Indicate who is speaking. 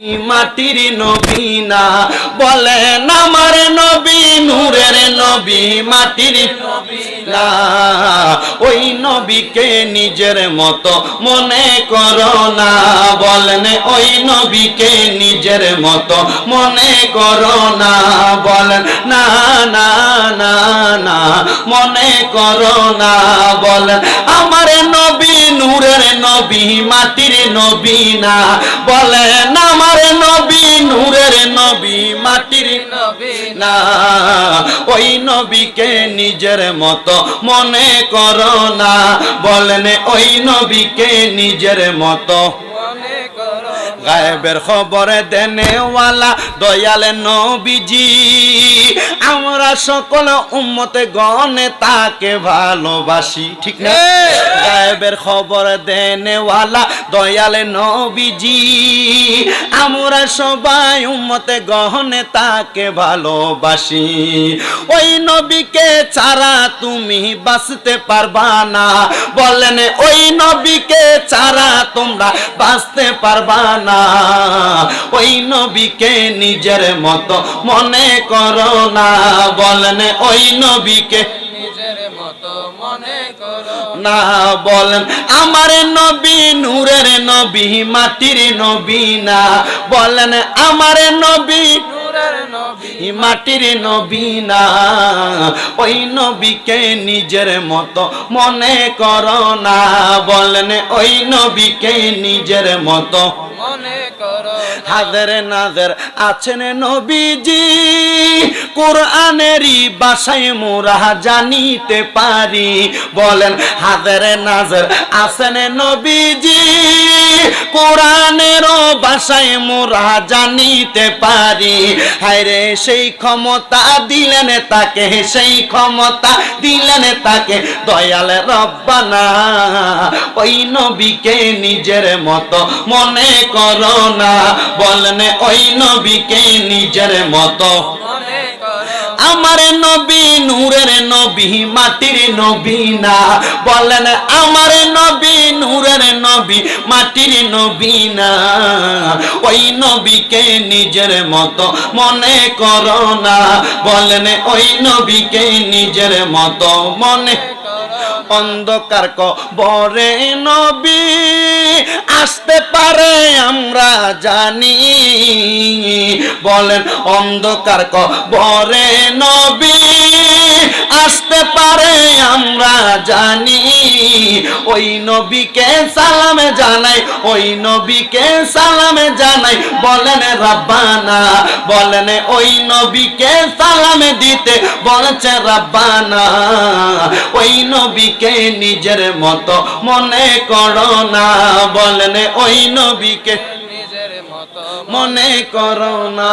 Speaker 1: মাটির নবী না আমার নবী, নূরের নবী, মাটির ওই নবীকে নিজের মতো মনে করো না। বলেন, ওই নবীকে নিজের মতো মনে করো না। বলেন, না না না না, মনে করো না। বলেন, আমার নবী, মাটির নবী না। বলেন আমার নবী, নূরের নবী, মাটির নবী না। ওই নবীকে নিজের মতো মনে করো না। বলেন ওই নবীকে নিজের মতো গায়েবের খবরে দেনেওয়ালা দয়াল নবীজি সকল উম্মতে গনে তাকে ভালোবাসি ঠিক না? গায়েবের খবর দেনেওয়ালা দয়াল নবীজি আমরা সবাই উম্মতে গহনে তাকে ভালোবাসি। ওই নবীকে ছাড়া তুমি বাঁচতে পারবা না। বলেন ওই নবীকে ছাড়া তোমরা বাঁচতে পারবা না। ওই নবীকে নিজের মতো মনে করো না। বলেন ওই নবীকে।
Speaker 2: নিজের মতো মনে করো।
Speaker 1: না বলেন আমার নবী নূরের নবী মাটির নবী না। বলেন আমার নবী মাটির নবী না। ওই নবীকে নিজের মতো মনে করো না। বলেন ওই নবীকে নিজের মতো
Speaker 2: মনে করো।
Speaker 1: হাজারে নাজের আছেন নবীজি। কোরআনেরই বাসায় মোরা জানিতে পারি। বলেন হাজারে নাজার আছেন নবীজি। কোরআনেরও বাসায় মোরা জানিতে পারি। হায়রে সেই ক্ষমতা দিলেন তাকে, সেই ক্ষমতা দিলেন তাকে। দয়াল রব্বানা, ওই নবীকে নিজের মতো মনে করো না। বলেন, ওই নবীকে নিজের মতো আমার নবী নূরের নবী, মাটির নবী না। বলেন, আমার নবী নূরের নবী, মাটির নবী না। ওই নবীকে নিজের মতো মনে করো না। বলেন, ওই নবীকে নিজের মতো মনে অন্ধকার বরে নবী আসতে পারে, আমরা জানি। বলেন, অন্ধকার বরে নবী আসতে পারে, আমরা জানি। ওই নবীকে সালামে জানাই, ওই নবীকে সালামে জানাই। বলেন রাব্বানা, বলেন ওই নবীকে সালামে দিতে বলেছে রাব্বানা। ওই নবীকে নিজের মতো মনে করো না, বলেন ওই নবীকে
Speaker 2: নিজের মতো
Speaker 1: মনে করো না।